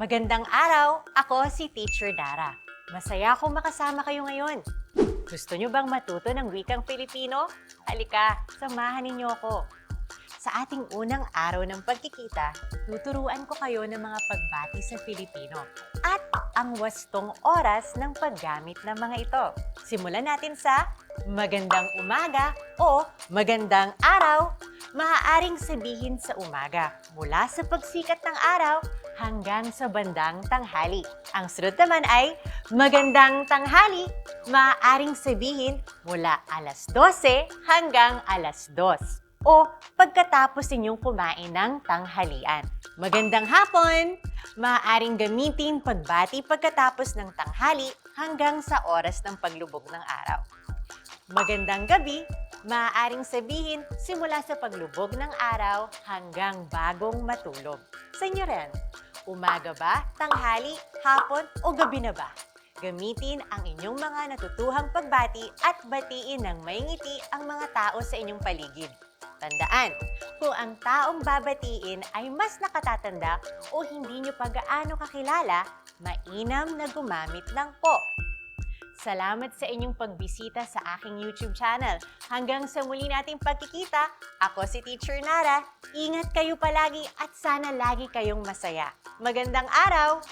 Magandang araw! Ako si Teacher Dara. Masaya akong makasama kayo ngayon. Gusto nyo bang matuto ng wikang Pilipino? Halika, samahan ninyo ako. Sa ating unang araw ng pagkikita, tuturuan ko kayo ng mga pagbati sa Filipino at ang wastong oras ng paggamit ng mga ito. Simulan natin sa magandang umaga o magandang araw. Maaaring sabihin sa umaga mula sa pagsikat ng araw hanggang sa bandang tanghali. Ang sunod naman ay magandang tanghali. Maaaring sabihin mula alas 12 hanggang alas 2 o pagkatapos ninyong kumain ng tanghalian. Magandang hapon! Maaaring gamitin pagbati pagkatapos ng tanghali hanggang sa oras ng paglubog ng araw. Magandang gabi! Maaaring sabihin simula sa paglubog ng araw hanggang bagong matulog. Sa inyo rin, umaga ba, tanghali, hapon o gabi na ba? Gamitin ang inyong mga natutuhang pagbati at batiin ng may ngiti ang mga tao sa inyong paligid. Tandaan, kung ang taong babatiin ay mas nakatatanda o hindi nyo pa gaano kakilala, mainam na gumamit ng po. Salamat sa inyong pagbisita sa aking YouTube channel. Hanggang sa muli nating pagkikita, ako si Teacher Nara. Ingat kayo palagi at sana lagi kayong masaya. Magandang araw!